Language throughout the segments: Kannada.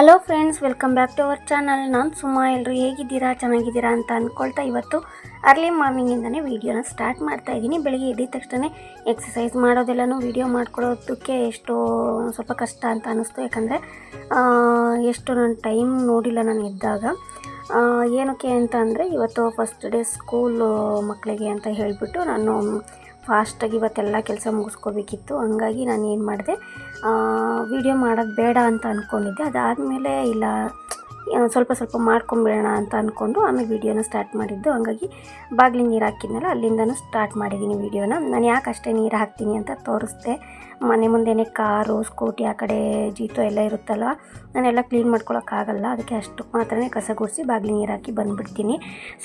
Hello friends welcome back to our channel ನಾನು ಸುಮಾ ಎಲ್ಲರೂ ಹೇಗಿದ್ದೀರಾ? ಚೆನ್ನಾಗಿದ್ದೀರಾ ಅಂತ ಅಂದ್ಕೊಳ್ತಾ ಇವತ್ತು ಅರ್ಲಿ ಮಾರ್ನಿಂಗಿಂದನೇ ವೀಡಿಯೋನ ಸ್ಟಾರ್ಟ್ ಮಾಡ್ತಾ ಇದ್ದೀನಿ. ಬೆಳಿಗ್ಗೆ ಎದ್ದಿದ ತಕ್ಷಣ ಎಕ್ಸಸೈಸ್ ಮಾಡೋದೆಲ್ಲನೂ ವೀಡಿಯೋ ಮಾಡ್ಕೊಳ್ಳೋದಕ್ಕೆ ಎಷ್ಟು ಸ್ವಲ್ಪ ಕಷ್ಟ ಅಂತ ಅನ್ನಿಸ್ತು ಯಾಕಂದರೆ ಎಷ್ಟು ನಾನು ಟೈಮ್ ನೋಡಿಲ್ಲ ನಾನು ಇದ್ದಾಗ ಏನಕ್ಕೆ ಅಂತ ಅಂದರೆ, ಇವತ್ತು ಫಸ್ಟ್ ಡೇ ಸ್ಕೂಲು ಮಕ್ಕಳಿಗೆ ಅಂತ ಹೇಳಿಬಿಟ್ಟು ನಾನು ಫಾಸ್ಟಾಗಿ ಇವತ್ತೆಲ್ಲ ಕೆಲಸ ಮುಗಿಸ್ಕೋಬೇಕಿತ್ತು. ಹಂಗಾಗಿ ನಾನು ಏನು ಮಾಡಿದೆ ವಿಡಿಯೋ ಮಾಡೋದು ಬೇಡ ಅಂತ ಅಂದ್ಕೊಂಡಿದ್ದೆ ಅದಾದಮೇಲೆ ಇಲ್ಲ ಸ್ವಲ್ಪ ಸ್ವಲ್ಪ ಮಾಡ್ಕೊಂಬಿಡೋಣ ಅಂತ ಅಂದ್ಕೊಂಡು ಆಮೇಲೆ ವೀಡಿಯೋನ ಸ್ಟಾರ್ಟ್ ಮಾಡಿದ್ದು. ಹಂಗಾಗಿ ಬಾಗಿಲಿ ನೀರು ಹಾಕಿದ್ನಲ್ಲ, ಅಲ್ಲಿಂದನೂ ಸ್ಟಾರ್ಟ್ ಮಾಡಿದ್ದೀನಿ ವೀಡಿಯೋನ. ನಾನು ಯಾಕೆ ಅಷ್ಟೇ ನೀರು ಹಾಕ್ತೀನಿ ಅಂತ ತೋರಿಸ್ದೆ. ಮನೆ ಮುಂದೆನೇ ಕಾರು, ಸ್ಕೂಟಿ ಆ ಕಡೆ ಜೀತೋ ಎಲ್ಲ ಇರುತ್ತಲ್ಲ ನಾನೆಲ್ಲ ಕ್ಲೀನ್ ಮಾಡ್ಕೊಳಕ್ಕಾಗಲ್ಲ. ಅದಕ್ಕೆ ಅಷ್ಟು ಮಾತ್ರನೇ ಕಸ ಗುಡಿಸಿ ಬಾಗಿಲಿಗೆ ನೀರು ಹಾಕಿ ಬಂದುಬಿಡ್ತೀನಿ.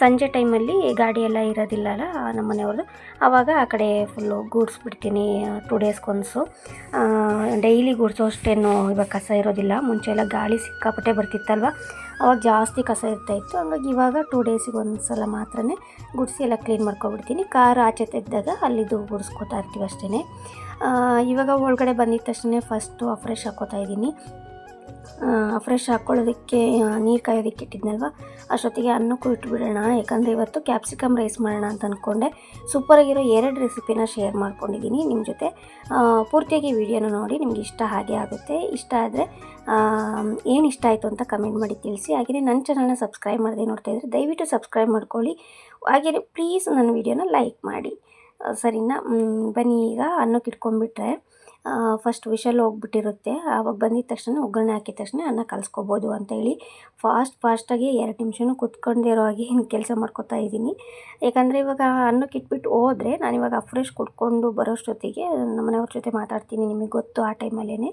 ಸಂಜೆ ಟೈಮಲ್ಲಿ ಗಾಡಿ ಎಲ್ಲ ಇರೋದಿಲ್ಲಲ್ಲ ನಮ್ಮ ಮನೆಯವ್ರದ್ದು ಆವಾಗ ಆ ಕಡೆ ಫುಲ್ಲು ಗೂಡಿಸ್ಬಿಡ್ತೀನಿ ಟೂ ಡೇಸ್ಗೊಂದ್ಸು ಡೈಲಿ ಗುಡಿಸೋ ಅಷ್ಟೇನು ಇವಾಗ ಕಸ ಇರೋದಿಲ್ಲ. ಮುಂಚೆ ಎಲ್ಲ ಗಾಳಿ ಸಿಕ್ಕಾಪಟ್ಟೆ ಬರ್ತಿತ್ತಲ್ವ ಅವಾಗ ಜಾಸ್ತಿ ಕಸ ಇರ್ತಾಯಿತ್ತು. ಹಂಗಾಗಿ ಇವಾಗ ಟೂ ಡೇಸಿಗೆ ಒಂದು ಸಲ ಮಾತ್ರನೇ ಗುಡಿಸಿ ಎಲ್ಲ ಕ್ಲೀನ್ ಮಾಡ್ಕೊಬಿಡ್ತೀನಿ ಕಾರ್ ಆಚೆ ತೆಗೆದಾಗ ಅಲ್ಲಿದ್ದು ಗುಡಿಸ್ಕೊತಾ ಇರ್ತೀವಿ ಅಷ್ಟೇ ಇವಾಗ ಒಳಗಡೆ ಬಂದಿದ ತಕ್ಷಣ ಫಸ್ಟು ಫ್ರೆಶ್ ಹಾಕೋತಾ ಇದ್ದೀನಿ. ಫ್ರೆಶ್ ಹಾಕ್ಕೊಳ್ಳೋದಕ್ಕೆ ನೀರು ಕಾಯೋದಕ್ಕೆ ಇಟ್ಟಿದ್ನಲ್ವ? ಅಷ್ಟೊತ್ತಿಗೆ ಅನ್ನಕ್ಕೂ ಇಟ್ಬಿಡೋಣ, ಯಾಕಂದರೆ ಇವತ್ತು ಕ್ಯಾಪ್ಸಿಕಮ್ ರೈಸ್ ಮಾಡೋಣ ಅಂತ ಅಂದ್ಕೊಂಡೆ ಸೂಪರಾಗಿರೋ ಎರಡು ರೆಸಿಪಿನ ಶೇರ್ ಮಾಡ್ಕೊಂಡಿದ್ದೀನಿ ನಿಮ್ಮ ಜೊತೆ. ಪೂರ್ತಿಯಾಗಿ ವಿಡಿಯೋನ ನೋಡಿ, ನಿಮ್ಗೆ ಇಷ್ಟ ಹಾಗೆ ಆಗುತ್ತೆ. ಇಷ್ಟ ಆದರೆ ಏನು ಇಷ್ಟ ಆಯಿತು ಅಂತ ಕಮೆಂಟ್ ಮಾಡಿ ತಿಳಿಸಿ. ಹಾಗೆಯೇ ನನ್ನ ಚಾನಲ್ನ ಸಬ್ಸ್ಕ್ರೈಬ್ ಮಾಡಿದೆ ನೋಡ್ತಾ ಇದ್ದರೆ ದಯವಿಟ್ಟು ಸಬ್ಸ್ಕ್ರೈಬ್ ಮಾಡ್ಕೊಳ್ಳಿ. ಹಾಗೆಯೇ ಪ್ಲೀಸ್ ನನ್ನ ವಿಡಿಯೋನ ಲೈಕ್ ಮಾಡಿ. ಸರಿನಾ? ಬನ್ನಿ ಈಗ, ಅನ್ನಕ್ಕೆ ಇಟ್ಕೊಂಡ್ಬಿಟ್ರೆ. First whistle ಹೋಗ್ಬಿಟ್ಟಿರುತ್ತೆ. ಆವಾಗ ಬಂದಿದ ತಕ್ಷಣ ಒಗ್ಗರಣೆ ಹಾಕಿದ ತಕ್ಷಣ ಅನ್ನ ಕಲಿಸ್ಕೋಬೋದು ಅಂತೇಳಿ ಫಾಸ್ಟ್ ಫಾಸ್ಟಾಗಿ ಎರಡು ನಿಮಿಷನೂ ಕುತ್ಕೊಂಡಿರೋ ಹಾಗೆ ಹಿಂಗೆ ಕೆಲಸ ಮಾಡ್ಕೊತಾ ಇದ್ದೀನಿ. ಯಾಕಂದರೆ ಇವಾಗ ಅನ್ನಕ್ಕೆ ಇಟ್ಬಿಟ್ಟು ಹೋದರೆ ನಾನು ಇವಾಗ ಫ್ರೆಶ್ ಕುಟ್ಕೊಂಡು ಬರೋಷ್ಟೊತ್ತಿಗೆ ಮನೆಯವ್ರ ಜೊತೆ ಮಾತಾಡ್ತೀನಿ ನಿಮಗೆ ಗೊತ್ತು ಆ ಟೈಮಲ್ಲೇ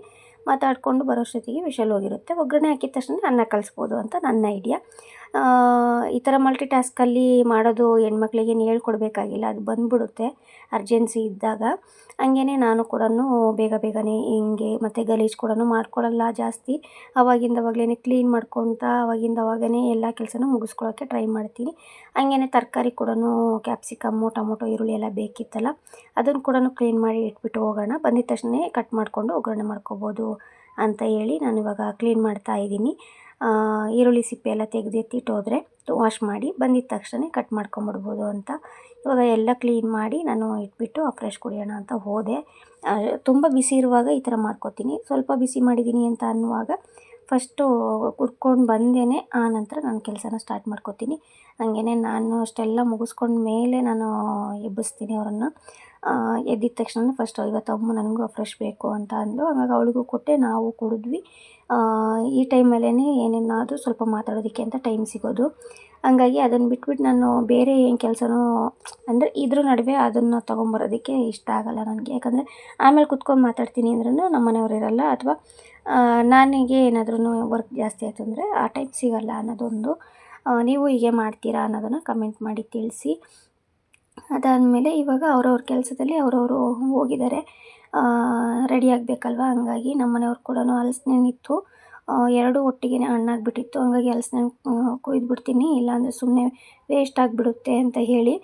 ಮಾತಾಡಿಕೊಂಡು ಬರೋಷ್ಟೊತ್ತಿಗೆ ವಿಷಲ್ ಹೋಗಿರುತ್ತೆ. ಒಗ್ಗರಣೆ ಹಾಕಿದ ತಕ್ಷಣ ಅನ್ನ ಕಲಿಸ್ಬೋದು ಅಂತ ನನ್ನ ಐಡಿಯಾ ಈ ಥರ ಮಲ್ಟಿ ಟಾಸ್ಕಲ್ಲಿ ಮಾಡೋದು ಹೆಣ್ಮಕ್ಳಿಗೇನು ಹೇಳ್ಕೊಡ್ಬೇಕಾಗಿಲ್ಲ ಅದು ಬಂದುಬಿಡುತ್ತೆ ಅರ್ಜೆನ್ಸಿ ಇದ್ದಾಗ. ಹಂಗೇ ನಾನು ಕೂಡ ಬೇಗ ಬೇಗನೆ ಹಿಂಗೆ ಮತ್ತು ಗಲೀಜು ಕೂಡ ಮಾಡ್ಕೊಳ್ಳಲ್ಲ ಜಾಸ್ತಿ. ಅವಾಗಿಂದ ಅವಾಗಲೇ ಕ್ಲೀನ್ ಮಾಡ್ಕೊತಾ ಅವಾಗಿಂದ ಅವಾಗೇ ಎಲ್ಲ ಕೆಲಸನೂ ಮುಗಿಸ್ಕೊಳ್ಳೋಕ್ಕೆ ಟ್ರೈ ಮಾಡ್ತೀನಿ. ಹಂಗೇ ತರಕಾರಿ ಕೂಡ ಕ್ಯಾಪ್ಸಿಕಮ್ಮು ಟೊಮೊಟೊ, ಈರುಳ್ಳಿ ಎಲ್ಲ ಬೇಕಿತ್ತಲ್ಲ, ಅದನ್ನು ಕೂಡ ಕ್ಲೀನ್ ಮಾಡಿ ಇಟ್ಬಿಟ್ಟು ಹೋಗೋಣ. ಬಂದಿದ ತಕ್ಷಣ ಕಟ್ ಮಾಡಿಕೊಂಡು ಒಗ್ಗರಣೆ ಮಾಡ್ಕೊಬೋದು ಅಂತ ಹೇಳಿ ನಾನು ಇವಾಗ ಕ್ಲೀನ್ ಮಾಡ್ತಾ ಇದ್ದೀನಿ. ಈರುಳ್ಳಿ ಸಿಪ್ಪೆ ಎಲ್ಲ ತೆಗ್ದು ವಾಶ್ ಮಾಡಿ ಬಂದಿದ್ದ ತಕ್ಷಣ ಕಟ್ ಮಾಡ್ಕೊಂಬಿಡ್ಬೋದು ಅಂತ. ಇವಾಗ ಎಲ್ಲ ಕ್ಲೀನ್ ಮಾಡಿ ನಾನು ಇಟ್ಬಿಟ್ಟು ಫ್ರೆಶ್ ಕುಡಿಯೋಣ ಅಂತ ಹೋದೆ. ತುಂಬ ಬಿಸಿ ಇರುವಾಗ ಈ ಥರ ಮಾಡ್ಕೊತೀನಿ. ಸ್ವಲ್ಪ ಬಿಸಿ ಮಾಡಿದ್ದೀನಿ ಅಂತ ಅನ್ನುವಾಗ ಫಸ್ಟು ಕುಡ್ಕೊಂಡು ಬಂದೇನೆ ಆ ನಂತರ ನಾನು ಕೆಲಸನ ಸ್ಟಾರ್ಟ್ ಮಾಡ್ಕೊತೀನಿ. ಹಂಗೇ ನಾನು ಅಷ್ಟೆಲ್ಲ ಮುಗಿಸ್ಕೊಂಡ ಮೇಲೆ ನಾನು ಎಬ್ಬಿಸ್ತೀನಿ ಅವರನ್ನು. ಎದ್ದಿದ ತಕ್ಷಣ ಫಸ್ಟ್ ಇವತ್ತು ಅಮ್ಮ ನನಗೂ ಫ್ರೆಶ್ ಬೇಕು ಅಂತ ಅಂದು ಆಮೇಲೆ ಅವಳಿಗೂ ಕೊಟ್ಟೆ, ನಾವು ಕುಡಿದ್ವಿ. ಈ ಟೈಮಲ್ಲೇ ಏನೇನಾದರೂ ಸ್ವಲ್ಪ ಮಾತಾಡೋದಕ್ಕೆ ಅಂತ ಟೈಮ್ ಸಿಗೋದು. ಹಂಗಾಗಿ ಅದನ್ನು ಬಿಟ್ಬಿಟ್ಟು ನಾನು ಬೇರೆ ಏನು ಕೆಲಸನೂ, ಅಂದರೆ ಇದ್ರ ನಡುವೆ ಅದನ್ನು ತೊಗೊಂಬರೋದಕ್ಕೆ ಇಷ್ಟ ಆಗಲ್ಲ ನನಗೆ. ಯಾಕಂದರೆ ಆಮೇಲೆ ಕುತ್ಕೊಂಡು ಮಾತಾಡ್ತೀನಿ ಅಂದ್ರೂ ನಮ್ಮ ಮನೆಯವ್ರು ಇರಲ್ಲ, ಅಥವಾ ನನಗೆ ಏನಾದ್ರೂ ವರ್ಕ್ ಜಾಸ್ತಿ ಆಯಿತು ಅಂದರೆ ಆ ಟೈಮ್ ಸಿಗಲ್ಲ ಅನ್ನೋದೊಂದು. ನೀವು ಹೀಗೆ ಮಾಡ್ತೀರಾ ಅನ್ನೋದನ್ನು ಕಮೆಂಟ್ ಮಾಡಿ ತಿಳಿಸಿ. ಅದಾದಮೇಲೆ ಇವಾಗ ಅವ್ರವ್ರ ಕೆಲಸದಲ್ಲಿ ಅವರವರು ಹೋಗಿದ್ದಾರೆ. ರೆಡಿ ಆಗಬೇಕಲ್ವ? ಹಂಗಾಗಿ ನಮ್ಮ ಮನೆಯವ್ರು ಕೂಡ ಹಲಸಿನಣ್ಣಿತ್ತು ಎರಡು ಒಟ್ಟಿಗೆ ಹಣ್ಣಾಗ್ಬಿಟ್ಟಿತ್ತು. ಹಂಗಾಗಿ ಅಲ್ಸ್ನ ಕೊಯ್ದು ಬಿಡ್ತೀನಿ ಇಲ್ಲಾಂದರೆ ಸುಮ್ಮನೆ ವೇಸ್ಟ್ ಆಗಿಬಿಡುತ್ತೆ ಅಂತ ಹೇಳಿ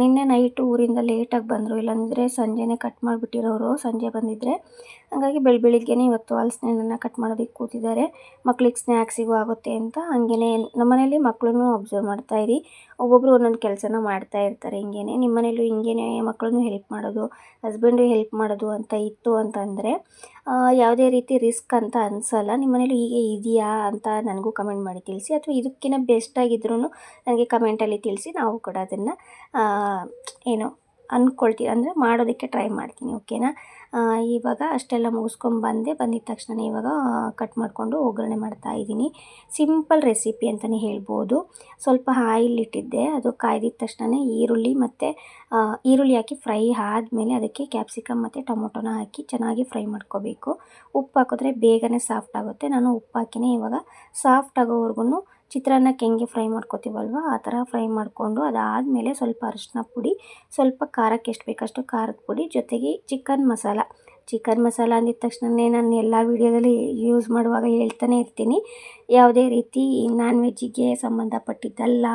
ನಿನ್ನೆ ನೈಟು ಊರಿಂದ ಲೇಟಾಗಿ ಬಂದರು. ಇಲ್ಲಾಂದರೆ ಸಂಜೆನೇ ಕಟ್ ಮಾಡಿಬಿಟ್ಟಿರೋರು. ಸಂಜೆ ಬಂದಿದ್ದರೆ ಹಾಗಾಗಿ ಬೆಳ, ಬೆಳಿಗ್ಗೆನೇ ಇವತ್ತು ಹಲಸಿನಣ್ಣನ್ನು ಕಟ್ ಮಾಡೋದಕ್ಕೆ ಕೂತಿದ್ದಾರೆ. ಮಕ್ಳಿಗೆ ಸ್ನ್ಯಾಕ್ಸಿಗೂ ಆಗುತ್ತೆ ಅಂತ ಹಂಗೇ ನಮ್ಮ ಮನೇಲಿ ಮಕ್ಕಳನ್ನು ಅಬ್ಸರ್ವ್ ಮಾಡ್ತಾ ಇರಿ. ಒಬ್ಬೊಬ್ಬರು ಒಂದೊಂದು ಕೆಲಸನ ಮಾಡ್ತಾ ಇರ್ತಾರೆ ಹಿಂಗೇ ನಿಮ್ಮ ಮನೇಲೂ ಹಿಂಗೇನೆ ಮಕ್ಕಳನ್ನು ಹೆಲ್ಪ್ ಮಾಡೋದು ಹಸ್ಬೆಂಡು ಹೆಲ್ಪ್ ಮಾಡೋದು ಅಂತ ಇತ್ತು ಅಂತಂದರೆ ಯಾವುದೇ ರೀತಿ ರಿಸ್ಕ್ ಅಂತ ಅನಿಸಲ್ಲ. ನಿಮ್ಮ ಮನೇಲಿ ಹೀಗೆ ಇದೆಯಾ ಅಂತ ನನಗೂ ಕಮೆಂಟ್ ಮಾಡಿ ತಿಳಿಸಿ. ಅಥವಾ ಇದಕ್ಕಿಂತ ಬೆಸ್ಟಾಗಿದ್ರೂ ನನಗೆ ಕಮೆಂಟಲ್ಲಿ ತಿಳಿಸಿ ನಾವು ಕೂಡ ಅದನ್ನು ಏನು ಅಂದ್ಕೊಳ್ತೀವಿ ಅಂದರೆ ಮಾಡೋದಕ್ಕೆ ಟ್ರೈ ಮಾಡ್ತೀನಿ ಓಕೆನಾ ಇವಾಗ ಅಷ್ಟೆಲ್ಲ ಮುಗಿಸ್ಕೊಂಡು ಬಂದೆ. ಬಂದಿದ ತಕ್ಷಣ ಇವಾಗ ಕಟ್ ಮಾಡಿಕೊಂಡು ಒಗ್ಗರಣೆ ಮಾಡ್ತಾ ಇದ್ದೀನಿ. ಸಿಂಪಲ್ ರೆಸಿಪಿ ಅಂತಲೇ ಹೇಳ್ಬೋದು. ಸ್ವಲ್ಪ ಆಯಿಲ್ ಇಟ್ಟಿದ್ದೆ. ಅದು ಕಾಯ್ದಿದ್ದ ತಕ್ಷಣ ಈರುಳ್ಳಿ ಮತ್ತು ಈರುಳ್ಳಿ ಹಾಕಿ ಫ್ರೈ ಆದಮೇಲೆ ಅದಕ್ಕೆ ಕ್ಯಾಪ್ಸಿಕಮ್ ಮತ್ತು ಟೊಮೊಟೊನ ಹಾಕಿ ಚೆನ್ನಾಗಿ ಫ್ರೈ ಮಾಡ್ಕೋಬೇಕು. ಉಪ್ಪು ಹಾಕಿದ್ರೆ ಬೇಗನೆ ಸಾಫ್ಟ್ ಆಗುತ್ತೆ. ನಾನು ಉಪ್ಪು ಹಾಕಿನೇ ಇವಾಗ ಸಾಫ್ಟ್ ಆಗೋವರೆಗೂ ಚಿತ್ರಾನ್ನಕ್ಕೆ ಹೆಂಗೆ ಫ್ರೈ ಮಾಡ್ಕೋತೀವಲ್ವ? ಆ ಥರ ಫ್ರೈ ಮಾಡಿಕೊಂಡು ಅದಾದಮೇಲೆ ಸ್ವಲ್ಪ ಅರಿಶಿನ ಪುಡಿ, ಸ್ವಲ್ಪ ಖಾರಕ್ಕೆ ಎಷ್ಟು ಬೇಕಷ್ಟು ಖಾರದ ಪುಡಿ, ಜೊತೆಗೆ ಚಿಕನ್ ಮಸಾಲ. ಚಿಕನ್ ಮಸಾಲ ಅಂದಿದ ತಕ್ಷಣವೇ ನಾನು ಎಲ್ಲ ವೀಡಿಯೋದಲ್ಲಿ ಯೂಸ್ ಮಾಡುವಾಗ ಹೇಳ್ತಾನೆ ಇರ್ತೀನಿ. ಯಾವುದೇ ರೀತಿ ನಾನ್ ವೆಜ್ಜಿಗೆ ಸಂಬಂಧಪಟ್ಟಿದ್ದಲ್ಲ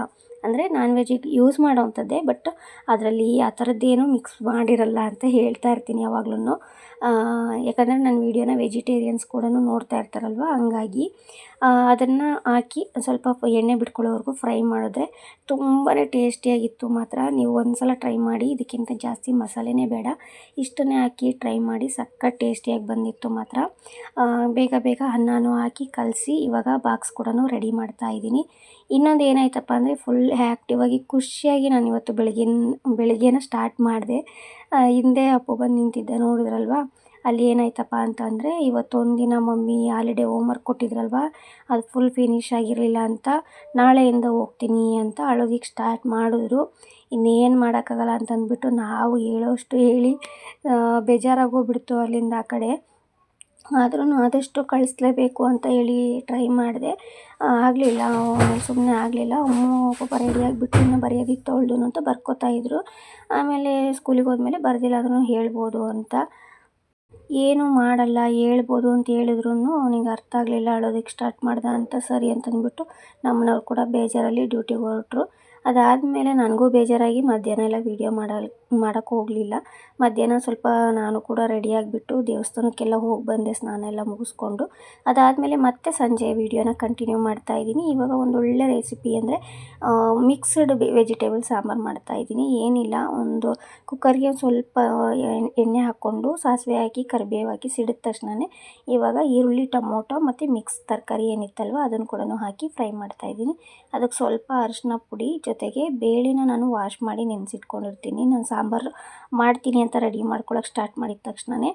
ಅಂದರೆ ನಾನ್ ವೆಜ್ಜಿಗೆ ಯೂಸ್ ಮಾಡೋವಂಥದ್ದೇ ಬಟ್ ಅದರಲ್ಲಿ ಆ ಥರದ್ದೇನು ಮಿಕ್ಸ್ ಮಾಡಿರಲ್ಲ ಅಂತ ಹೇಳ್ತಾ ಇರ್ತೀನಿ ಯಾವಾಗ್ಲೂ ಯಾಕಂದರೆ ನನ್ನ ವೀಡಿಯೋನ ವೆಜಿಟೇರಿಯನ್ಸ್ ಕೂಡ ನೋಡ್ತಾ ಇರ್ತಾರಲ್ವ, ಹಂಗಾಗಿ ಅದನ್ನು ಹಾಕಿ ಸ್ವಲ್ಪ ಎಣ್ಣೆ ಬಿಟ್ಕೊಳ್ಳೋವರೆಗೂ ಫ್ರೈ ಮಾಡಿದ್ರೆ ತುಂಬಾ ಟೇಸ್ಟಿಯಾಗಿತ್ತು ಮಾತ್ರ. ನೀವು ಒಂದು ಸಲ ಟ್ರೈ ಮಾಡಿ, ಇದಕ್ಕಿಂತ ಜಾಸ್ತಿ ಮಸಾಲೆನೇ ಬೇಡ. ಇಷ್ಟನ್ನೇ ಹಾಕಿ ಟ್ರೈ ಮಾಡಿ ಸಕ್ಕತ್ ಟೇಸ್ಟಿಯಾಗಿ ಬಂದಿತ್ತು ಮಾತ್ರ. ಬೇಗ ಬೇಗ ಅನ್ನನೂ ಹಾಕಿ ಕಲಸಿ ಇವಾಗ ಬಾಕ್ಸ್ ಕೂಡ ರೆಡಿ ಮಾಡ್ತಾ ಇದ್ದೀನಿ. ಇನ್ನೊಂದು ಏನಾಯ್ತಪ್ಪ ಅಂದರೆ ಫುಲ್ ಆ್ಯಕ್ಟಿವಾಗಿ ಖುಷಿಯಾಗಿ ನಾನು ಇವತ್ತು ಬೆಳಗಿನ, ಬೆಳಗ್ಗೆನ ಸ್ಟಾರ್ಟ್ ಮಾಡಿದೆ. ಹಿಂದೆ ಅಪ್ಪು ಬಂದು ನಿಂತಿದ್ದೆ ನೋಡಿದ್ರಲ್ವ? ಅಲ್ಲಿ ಏನಾಯ್ತಪ್ಪ ಅಂತಂದರೆ ಇವತ್ತೊಂದಿನ ಮಮ್ಮಿ ಹಾಲಿಡೇ ಹೋಮ್ವರ್ಕ್ ಕೊಟ್ಟಿದ್ರಲ್ವ? ಅದು ಫುಲ್ ಫಿನಿಶ್ ಆಗಿರಲಿಲ್ಲ ಅಂತ ನಾಳೆಯಿಂದ ಹೋಗ್ತೀನಿ ಅಂತ ಅಳೋದಿಕ್ಕೆ ಸ್ಟಾರ್ಟ್ ಮಾಡಿದ್ರು. ಇನ್ನೇನು ಮಾಡೋಕ್ಕಾಗಲ್ಲ ಅಂತಂದ್ಬಿಟ್ಟು ನಾವು ಹೇಳೋಷ್ಟು ಹೇಳಿ ಬೇಜಾರಾಗೋಗ್ಬಿಡ್ತು ಅಲ್ಲಿಂದ ಆ ಕಡೆ. ಆದ್ರೂ ಆದಷ್ಟು ಕಳಿಸ್ಲೇಬೇಕು ಅಂತ ಹೇಳಿ ಟ್ರೈ ಮಾಡಿದೆ. ಆಗಲಿಲ್ಲ. ಸುಮ್ಮನೆ ಆಗಲಿಲ್ಲ. ಪಾಪ ರೆಡಿಯಾಗಿ ಬಿಟ್ಟು ಇನ್ನೂ ಬರೆಯೋದಿತ್ತು ತೊಳ್ದು ಅಂತ ಬರ್ಕೋತಾ ಇದ್ದರು ಆಮೇಲೆ ಸ್ಕೂಲಿಗೆ ಹೋದ್ಮೇಲೆ ಬರೆದಿಲ್ಲ. ಆದ್ರೂ ಹೇಳ್ಬೋದು ಅಂತ. ಏನು ಮಾಡಲ್ಲ. ಹೇಳ್ಬೋದು ಅಂತ ಹೇಳಿದ್ರು ಅವನಿಗೆ ಅರ್ಥ ಆಗಲಿಲ್ಲ. ಅಳೋದಕ್ಕೆ ಸ್ಟಾರ್ಟ್ ಮಾಡ್ದೆ ಅಂತ ಸರಿ ಅಂತಂದ್ಬಿಟ್ಟು ನಮ್ಮನವ್ರು ಕೂಡ ಬೇಜಾರಲ್ಲಿ ಡ್ಯೂಟಿಗೆ ಹೊರಟ್ರು. ಅದಾದಮೇಲೆ ನನಗೂ ಬೇಜಾರಾಗಿ ಮಧ್ಯಾಹ್ನ ಎಲ್ಲ ವೀಡಿಯೋ ಮಾಡಲ್ ಮಾಡೋಕ್ಕೆ ಹೋಗಲಿಲ್ಲ. ಮಧ್ಯಾಹ್ನ ಸ್ವಲ್ಪ ನಾನು ಕೂಡ ರೆಡಿಯಾಗಿಬಿಟ್ಟು ದೇವಸ್ಥಾನಕ್ಕೆಲ್ಲ ಹೋಗಿ ಬಂದೆ, ಸ್ನಾನ ಎಲ್ಲ ಮುಗಿಸ್ಕೊಂಡು. ಅದಾದಮೇಲೆ ಮತ್ತೆ ಸಂಜೆ ವೀಡಿಯೋನ ಕಂಟಿನ್ಯೂ ಮಾಡ್ತಾಯಿದ್ದೀನಿ ಇವಾಗ ಒಂದು ಒಳ್ಳೆ ರೆಸಿಪಿ ಅಂದರೆ ಮಿಕ್ಸ್ಡ್ ವೆಜಿಟೇಬಲ್ ಸಾಂಬಾರು ಮಾಡ್ತಾಯಿದ್ದೀನಿ ಏನಿಲ್ಲ, ಒಂದು ಕುಕ್ಕರ್ಗೆ ಸ್ವಲ್ಪ ಎಣ್ಣೆ ಹಾಕ್ಕೊಂಡು ಸಾಸಿವೆ ಹಾಕಿ, ಕರಿಬೇವು ಹಾಕಿ ಸಿಡಿದ ತಕ್ಷಣವೇ ಇವಾಗ ಈರುಳ್ಳಿ, ಟೊಮೊಟೊ ಮತ್ತು ಮಿಕ್ಸ್ ತರಕಾರಿ ಏನಿತ್ತಲ್ವ, ಅದನ್ನು ಕೂಡ ಹಾಕಿ ಫ್ರೈ ಮಾಡ್ತಾಯಿದ್ದೀನಿ ಅದಕ್ಕೆ ಸ್ವಲ್ಪ ಅರಿಶಿನ ಪುಡಿ ಜೊತೆಗೆ ಬೇಳೆನ ನಾನು ವಾಶ್ ಮಾಡಿ ನೆನೆಸಿಟ್ಕೊಂಡಿರ್ತೀನಿ. ನಾನು ಸಾಂಬಾರು ಮಾಡ್ತೀನಿ ಅಂತ ರೆಡಿ ಮಾಡ್ಕೊಳ್ಳೋಕೆ ಸ್ಟಾರ್ಟ್ ಮಾಡಿದ ತಕ್ಷಣವೇ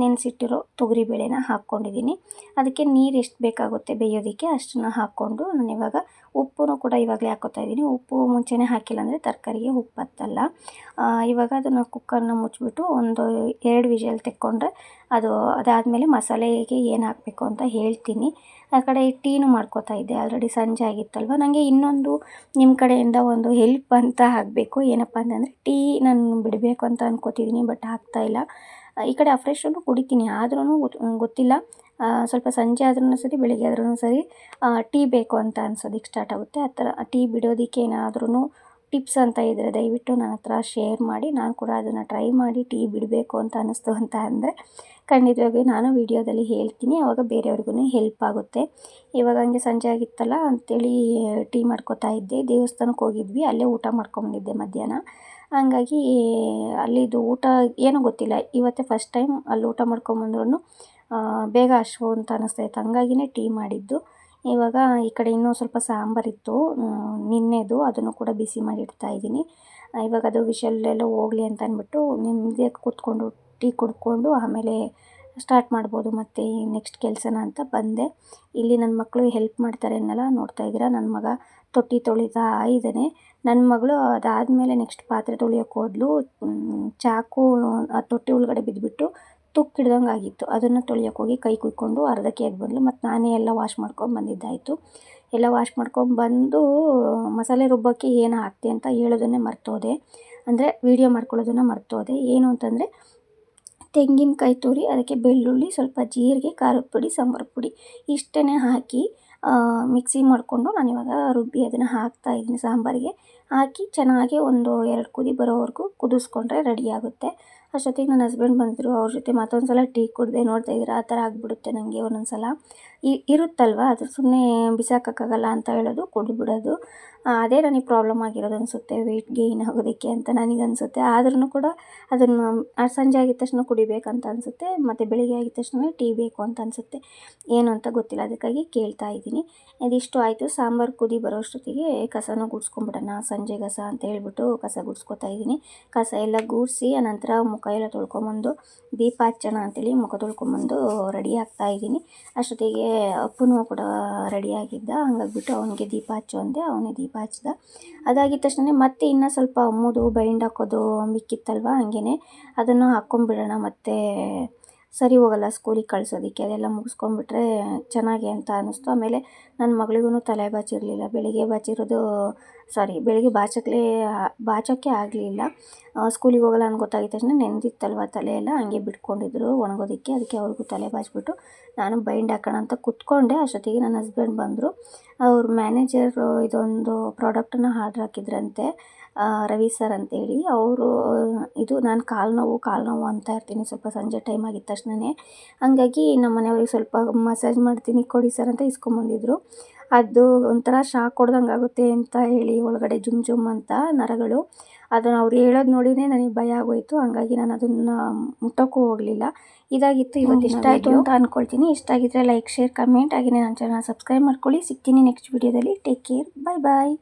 ನೆನೆಸಿಟ್ಟಿರೋ ತೊಗರಿಬೇಳೆನ ಹಾಕ್ಕೊಂಡಿದ್ದೀನಿ ಅದಕ್ಕೆ ನೀರು ಎಷ್ಟು ಬೇಕಾಗುತ್ತೆ ಬೇಯೋದಕ್ಕೆ ಅಷ್ಟನ್ನು ಹಾಕ್ಕೊಂಡು ನಾನು ಇವಾಗ ಉಪ್ಪು ಕೂಡ ಇವಾಗಲೇ ಹಾಕೋತಾ ಇದ್ದೀನಿ. ಉಪ್ಪು ಮುಂಚೆನೇ ಹಾಕಿಲ್ಲ ಅಂದರೆ ತರಕಾರಿಗೆ ಉಪ್ಪು ಹತ್ತಲ್ಲ ಇವಾಗ ಅದನ್ನು ಕುಕ್ಕರ್ನ ಮುಚ್ಚಿಬಿಟ್ಟು ಒಂದು ಎರಡು ವಿಷಲ್ ತೆಕ್ಕೊಂಡ್ರೆ ಅದು ಅದಾದಮೇಲೆ ಮಸಾಲೆಗೆ ಏನು ಹಾಕಬೇಕು ಅಂತ ಹೇಳ್ತೀನಿ. ಆ ಕಡೆ ಟೀನು ಮಾಡ್ಕೋತಾ ಇದ್ದೆ. ಆಲ್ರೆಡಿ ಸಂಜೆ ಆಗಿತ್ತಲ್ವ? ನನಗೆ ಇನ್ನೊಂದು ನಿಮ್ಮ ಕಡೆಯಿಂದ ಒಂದು ಹೆಲ್ಪ್ ಅಂತ ಆಗಬೇಕು. ಏನಪ್ಪ ಅಂತಂದರೆ ಟೀ ನಾನು ಬಿಡಬೇಕು ಅಂತ ಅನ್ಕೋತಿದ್ದೀನಿ ಬಟ್ ಆಗ್ತಾಯಿಲ್ಲ ಈ ಕಡೆ ಅಫ್ರೆಶನ್ನು ಕುಡಿತೀನಿ. ಆದ್ರೂ ಗೊತ್ತಿಲ್ಲ. ಸ್ವಲ್ಪ ಸಂಜೆ ಆದ್ರೂ ಸರಿ, ಬೆಳಿಗ್ಗೆ ಆದ್ರೂ ಸರಿ ಟೀ ಬೇಕು ಅಂತ ಅನ್ಸೋದಕ್ಕೆ ಸ್ಟಾರ್ಟ್ ಆಗುತ್ತೆ. ಆ ಥರ ಟೀ ಬಿಡೋದಕ್ಕೆ ಏನಾದ್ರೂ ಟಿಪ್ಸ್ ಅಂತ ಇದ್ದರೆ ದಯವಿಟ್ಟು ನನ್ನ ಹತ್ರ ಶೇರ್ ಮಾಡಿ, ನಾನು ಕೂಡ ಅದನ್ನು ಟ್ರೈ ಮಾಡಿ ಟೀ ಬಿಡಬೇಕು ಅಂತ ಅನ್ನಿಸ್ತು ಅಂತ ಅಂದರೆ ಖಂಡಿತವಾಗಿಯೂ ನಾನು ವೀಡಿಯೋದಲ್ಲಿ ಹೇಳ್ತೀನಿ ಆವಾಗ ಬೇರೆಯವ್ರಿಗೂ ಹೆಲ್ಪ್ ಆಗುತ್ತೆ. ಇವಾಗ ಹಂಗೆ ಸಂಜೆ ಆಗಿತ್ತಲ್ಲ ಅಂಥೇಳಿ ಟೀ ಮಾಡ್ಕೋತಾ ಇದ್ದೆ. ದೇವಸ್ಥಾನಕ್ಕೆ ಹೋಗಿದ್ವಿ, ಅಲ್ಲೇ ಊಟ ಮಾಡ್ಕೊಂಬಂದಿದ್ದೆ ಮಧ್ಯಾಹ್ನ. ಹಂಗಾಗಿ ಅಲ್ಲಿದು ಊಟ, ಏನೂ ಗೊತ್ತಿಲ್ಲ. ಇವತ್ತೇ ಫಸ್ಟ್ ಟೈಮ್ ಅಲ್ಲಿ ಊಟ ಮಾಡ್ಕೊಂಬಂದ್ರೂ ಬೇಗ ಹಶ್ವು ಅಂತ ಅನ್ನಿಸ್ತಾಯಿತ್ತು ಹಂಗಾಗಿನೇ ಟೀ ಮಾಡಿದ್ದು. ಇವಾಗ ಈ ಕಡೆ ಇನ್ನೂ ಸ್ವಲ್ಪ ಸಾಂಬಾರಿತ್ತು ನಿನ್ನೆದು ಅದನ್ನು ಕೂಡ ಬಿಸಿ ಮಾಡಿ ಇಡ್ತಾ ಇದ್ದೀನಿ. ಇವಾಗ ಅದು ವಿಷಲ್ಲೆಲ್ಲ ಹೋಗಲಿ ಅಂತ ಅಂದ್ಬಿಟ್ಟು ನಿಮ್ಮದೇ ಕೂತ್ಕೊಂಡು ಟೀ ಕುಡ್ಕೊಂಡು ಆಮೇಲೆ ಸ್ಟಾರ್ಟ್ ಮಾಡ್ಬೋದು ಮತ್ತು ನೆಕ್ಸ್ಟ್ ಕೆಲಸನ ಅಂತ ಬಂದೆ. ಇಲ್ಲಿ ನನ್ನ ಮಕ್ಕಳು ಹೆಲ್ಪ್ ಮಾಡ್ತಾರೆ ಅನ್ನಲ್ಲ, ನೋಡ್ತಾ ಇದ್ದೀರಾ? ನನ್ನ ಮಗ ತೊಟ್ಟಿ ತೊಳಿತಾ ಇದ್ದಾನೆ. ನನ್ನ ಮಗಳು ಅದಾದಮೇಲೆ ನೆಕ್ಸ್ಟ್ ಪಾತ್ರೆ ತೊಳಿಯೋಕೆ ಹೋದ್ಲು. ಚಾಕು, ಆ, ತೊಟ್ಟಿ ಒಳಗಡೆ ಬಿದ್ದುಬಿಟ್ಟು ತುಕ್ಕು ಹಿಡ್ದಂಗೆ ಆಗಿತ್ತು ಅದನ್ನು ತೊಳಿಯೋಕೆ ಹೋಗಿ ಕೈ ಕುಯ್ಕೊಂಡು ಅರ್ಧಕ್ಕೆ ಎದ್ದು ಬಂದಳು ಮತ್ತು ನಾನೇ ಎಲ್ಲ ವಾಶ್ ಮಾಡ್ಕೊಂಡು ಬಂದಿದ್ದಾಯಿತು. ಎಲ್ಲ ವಾಶ್ ಮಾಡ್ಕೊಂಡ್ಬಂದು ಮಸಾಲೆ ರುಬ್ಬೋಕ್ಕೆ ಏನು ಹಾಕ್ತೆ ಅಂತ ಹೇಳೋದನ್ನೇ ಮರ್ತೋದೆ. ಅಂದರೆ ವೀಡಿಯೋ ಮಾಡ್ಕೊಳ್ಳೋದನ್ನು ಮರ್ತೋದೆ. ಏನು ಅಂತಂದರೆ, ತೆಂಗಿನಕಾಯಿ ತುರಿ, ಅದಕ್ಕೆ ಬೆಳ್ಳುಳ್ಳಿ, ಸ್ವಲ್ಪ ಜೀರಿಗೆ, ಖಾರದ ಪುಡಿ, ಸಾಂಬಾರು ಪುಡಿ ಇಷ್ಟೇ ಹಾಕಿ ಮಿಕ್ಸಿ ಮಾಡಿಕೊಂಡು ನಾನಿವಾಗ ರುಬ್ಬಿ ಅದನ್ನು ಹಾಕ್ತಾ ಇದ್ದೀನಿ ಸಾಂಬಾರಿಗೆ. ಹಾಕಿ ಚೆನ್ನಾಗಿ ಒಂದು ಎರಡು ಕುದಿ ಬರೋವರೆಗೂ ಕುದಿಸ್ಕೊಂಡ್ರೆ ರೆಡಿ ಆಗುತ್ತೆ. ಅಷ್ಟೊತ್ತಿಗೆ ನನ್ನ ಹಸ್ಬೆಂಡ್ ಬಂದರು ಅವ್ರ ಜೊತೆ ಮತ್ತೊಂದು ಸಲ ಟೀ ಕುಡ್ದೆ ನೋಡ್ತಾ ಇದ್ದೀರಾ? ಆ ಥರ ಆಗಿಬಿಡುತ್ತೆ ನನಗೆ ಒಂದೊಂದು ಸಲ ಇರುತ್ತಲ್ವ? ಅದು ಸುಮ್ಮನೆ ಬಿಸಾಕೋಕ್ಕಾಗಲ್ಲ ಅಂತ ಹೇಳೋದು, ಕುಡಿದ್ಬಿಡೋದು. ಅದೇ ನನಗೆ ಪ್ರಾಬ್ಲಮ್ ಆಗಿರೋದು ಅನಿಸುತ್ತೆ ವೆಯ್ಟ್ ಗೇಯ್ನ್ ಆಗೋದಕ್ಕೆ ಅಂತ ನನಗೆ ಅನಿಸುತ್ತೆ. ಆದ್ರೂ ಕೂಡ ಅದನ್ನು ಸಂಜೆ ಆಗಿದ ತಕ್ಷಣ ಕುಡಿಬೇಕಂತ ಅನಿಸುತ್ತೆ, ಮತ್ತು ಬೆಳಿಗ್ಗೆ ಆಗಿದ ತಕ್ಷಣ ಟೀ ಬೇಕು ಅಂತ ಅನಿಸುತ್ತೆ. ಏನು ಅಂತ ಗೊತ್ತಿಲ್ಲ, ಅದಕ್ಕಾಗಿ ಕೇಳ್ತಾ ಇದ್ದೀನಿ. ಅದಿಷ್ಟು ಆಯಿತು. ಸಾಂಬಾರು ಕುದಿ ಬರೋ ಅಷ್ಟೊತ್ತಿಗೆ ಕಸನ ಗುಡ್ಸ್ಕೊಂಬಿಡೋಣ ಸಂಜೆ ಕಸ ಅಂತ ಹೇಳ್ಬಿಟ್ಟು ಕಸ ಗುಡಿಸ್ಕೊತಾ ಇದ್ದೀನಿ. ಕಸ ಎಲ್ಲ ಗೂಡಿಸಿ ಆನಂತರ ಮುಖ ಎಲ್ಲ ತೊಳ್ಕೊಂಬಂದು, ದೀಪ ಹಚ್ಚೋಣ ಅಂತೇಳಿ ಮುಖ ತೊಳ್ಕೊಂಬಂದು ರೆಡಿ ಆಗ್ತಾ ಇದ್ದೀನಿ. ಅಷ್ಟೊತ್ತಿಗೆ ಅಪ್ಪನೂ ಕೂಡ ರೆಡಿಯಾಗಿದ್ದ ಹಂಗಾಗ್ಬಿಟ್ಟು ಅವನಿಗೆ ದೀಪ ಹಚ್ಚು ಅಂದೆ, ಅವನೇ ದೀಪ ಹಚ್ಚಿದ ಅದಾಗಿದ್ದ ತಕ್ಷಣ ಮತ್ತೆ ಇನ್ನೂ ಸ್ವಲ್ಪ ಅಮ್ಮೋದು ಬೈಂಡ್ ಹಾಕೋದು ಮಿಕ್ಕಿತ್ತಲ್ವ ಹಂಗೇ ಅದನ್ನು ಹಾಕ್ಕೊಂಬಿಡೋಣ ಮತ್ತು ಸರಿ ಹೋಗಲ್ಲ, ಸ್ಕೂಲಿಗೆ ಕಳಿಸೋದಕ್ಕೆ. ಅದೆಲ್ಲ ಮುಗಿಸ್ಕೊಂಡ್ಬಿಟ್ರೆ ಚೆನ್ನಾಗಿ ಅಂತ ಅನ್ನಿಸ್ತು. ಆಮೇಲೆ ನನ್ನ ಮಗಳಿಗೂ ತಲೆ ಬಾಚಿರಲಿಲ್ಲ. ಬೆಳಿಗ್ಗೆ ಬಾಚಿರೋದು ಸಾರಿ ಬೆಳಿಗ್ಗೆ ಬಾಚಕ್ಲೇ, ಬಾಚೋಕ್ಕೆ ಆಗಲಿಲ್ಲ. ಸ್ಕೂಲಿಗೆ ಹೋಗಲ್ಲ ಅಂತ ಗೊತ್ತಾಗಿದ್ದ ತಕ್ಷಣ ನೆನೆದಿತ್ತಲ್ವ ತಲೆ ಎಲ್ಲ? ಹಂಗೆ ಬಿಟ್ಕೊಂಡಿದ್ರು ಒಣಗೋದಕ್ಕೆ. ಅದಕ್ಕೆ ಅವ್ರಿಗೂ ತಲೆ ಬಾಚಿಬಿಟ್ಟು ನಾನು ಬೈಂಡ್ ಹಾಕೋಣ ಅಂತ ಕುತ್ಕೊಂಡೆ. ಅಷ್ಟೊತ್ತಿಗೆ ನನ್ನ ಹಸ್ಬೆಂಡ್ ಬಂದರು. ಅವ್ರ ಮ್ಯಾನೇಜರು ಇದೊಂದು ಪ್ರಾಡಕ್ಟನ್ನು ಆರ್ಡ್ರ್ ಹಾಕಿದ್ರಂತೆ. ರವಿ ಸರ್ ಅಂತೇಳಿ ಅವರು ಇದು ನಾನು ಕಾಲು ನೋವು ಕಾಲು ನೋವು ಅಂತ ಇರ್ತೀನಿ ಸ್ವಲ್ಪ ಸಂಜೆ ಟೈಮ್ ಆಗಿದ ತಕ್ಷಣವೇ ಹಂಗಾಗಿ ನಮ್ಮ ಮನೆಯವ್ರಿಗೆ ಸ್ವಲ್ಪ ಮಸಾಜ್ ಮಾಡ್ತೀನಿ ಕೊಡಿ ಸರ್ ಅಂತ ಇಸ್ಕೊಂಬಂದಿದ್ರು ಅದು ಒಂಥರ ಶಾಕ್ ಹೊಡ್ದಂಗೆ ಆಗುತ್ತೆ ಅಂತ ಹೇಳಿ ಒಳಗಡೆ ಜುಮ್ ಜುಮ್ ಅಂತ ನರಗಳು. ಅದನ್ನು ಅವ್ರು ಹೇಳೋದು ನೋಡಿನೇ ನನಗೆ ಭಯ ಆಗೋಯಿತು ಹಂಗಾಗಿ ನಾನು ಅದನ್ನು ಮುಟ್ಟೋಕ್ಕೂ ಹೋಗಲಿಲ್ಲ. ಇದಾಗಿತ್ತು ಇವತ್ತು ಇಷ್ಟ ಆಯಿತು ಅಂತ ಅಂದ್ಕೊಳ್ತೀನಿ ಇಷ್ಟ ಆಗಿದ್ದರೆ ಲೈಕ್ ಶೇರ್ ಕಮೆಂಟ್ ಆಗಿನೇ ನನ್ನ ಚಾನಲ್ ಸಬ್ಸ್ಕ್ರೈಬ್ ಮಾಡ್ಕೊಳ್ಳಿ. ಸಿಗ್ತೀನಿ ನೆಕ್ಸ್ಟ್ ವೀಡಿಯೋದಲ್ಲಿ ಟೇಕ್ ಕೇರ್ ಬಾಯ್ ಬಾಯ್